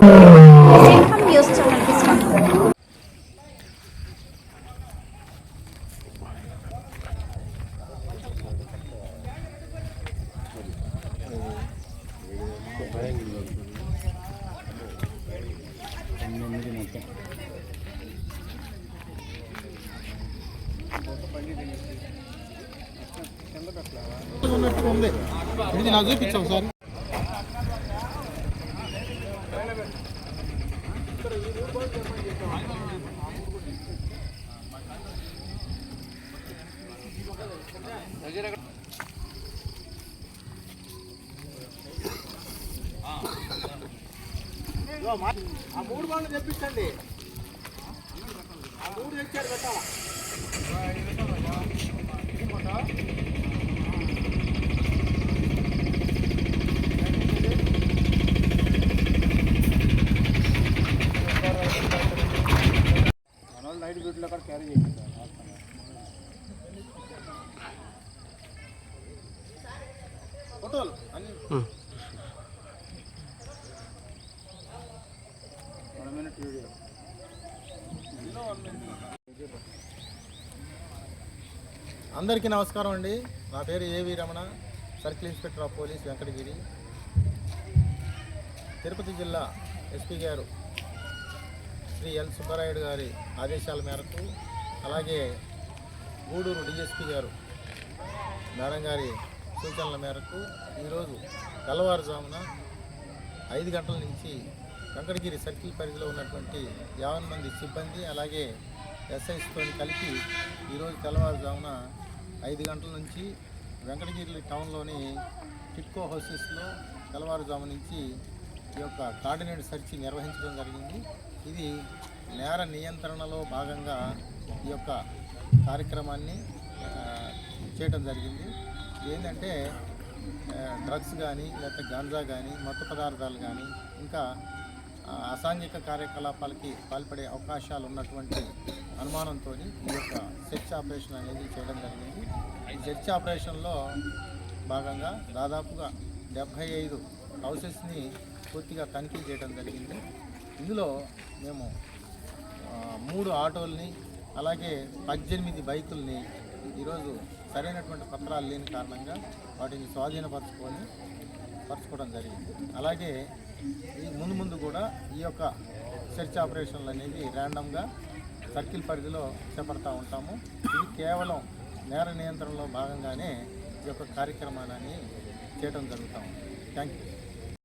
생판 미역처럼 이렇게 잡고. ఉన్నట్టుగా ఉంది ఇది ఆ మూడు బాళ్ళు తెప్పించండి ఆ మూడు తెచ్చారు పెట్టాలా నైట్ డ్యూటీలో కూడా క్యారీ చేయండి ఫోటోలు అన్ని. వన్ మినిట్ వీడియో అందరికీ నమస్కారం అండి. నా పేరు A V Ramana circle inspector of police Venkatagiri. Tirupati జిల్లా ఎస్పీ గారు. శ్రీ ఎల్ సుబ్బరాయుడు గారి ఆదేశాల మేరకు అలాగే గూడూరు డిఎస్పీ గారు మేడం గారి సూచనల మేరకు ఈరోజు తెల్లవారుజామున ఐదు గంటల నుంచి వెంకటగిరి సర్కిల్ పరిధిలో ఉన్నటువంటి యావన్ మంది సిబ్బంది అలాగే ఎస్ఐస్తో కలిపి ఈరోజు తెల్లవారుజామున ఐదు గంటల నుంచి వెంకటగిరి టౌన్లోని టిట్కో హౌసెస్లో తెల్లవారుజాము నుంచి ఈ యొక్క కార్డినేట్ సెర్చ్ నిర్వహించడం జరిగింది. ఇది నేర నియంత్రణలో భాగంగా ఈ యొక్క కార్యక్రమాన్ని చేయడం జరిగింది. ఏంటంటే డ్రగ్స్ కానీ లేకపోతే గాంజా కానీ మత్తు పదార్థాలు కానీ ఇంకా అసాంఘిక కార్యకలాపాలకి పాల్పడే అవకాశాలు ఉన్నటువంటి అనుమానంతో ఈ యొక్క సెర్చ్ ఆపరేషన్ అనేది చేయడం జరిగింది. ఈ సెర్చ్ ఆపరేషన్లో భాగంగా దాదాపుగా డెబ్భై ఐదు హౌసెస్ని పూర్తిగా తనిఖీ చేయడం జరిగింది. ఇందులో మేము మూడు ఆటోల్ని అలాగే పద్దెనిమిది బైకుల్ని ఈరోజు సరైనటువంటి పత్రాలు లేని కారణంగా వాటిని స్వాధీనపరచుకొని పరచుకోవడం జరిగింది. అలాగే ఈ ముందు ముందు కూడా ఈ యొక్క సెర్చ్ ఆపరేషన్లు అనేది ర్యాండమ్గా సర్కిల్ పరిధిలో చేపడతా ఉంటాము. ఇది కేవలం నేర నియంత్రణలో భాగంగానే ఈ యొక్క కార్యక్రమాన్ని చేయడం జరుగుతాము థ్యాంక్ యూ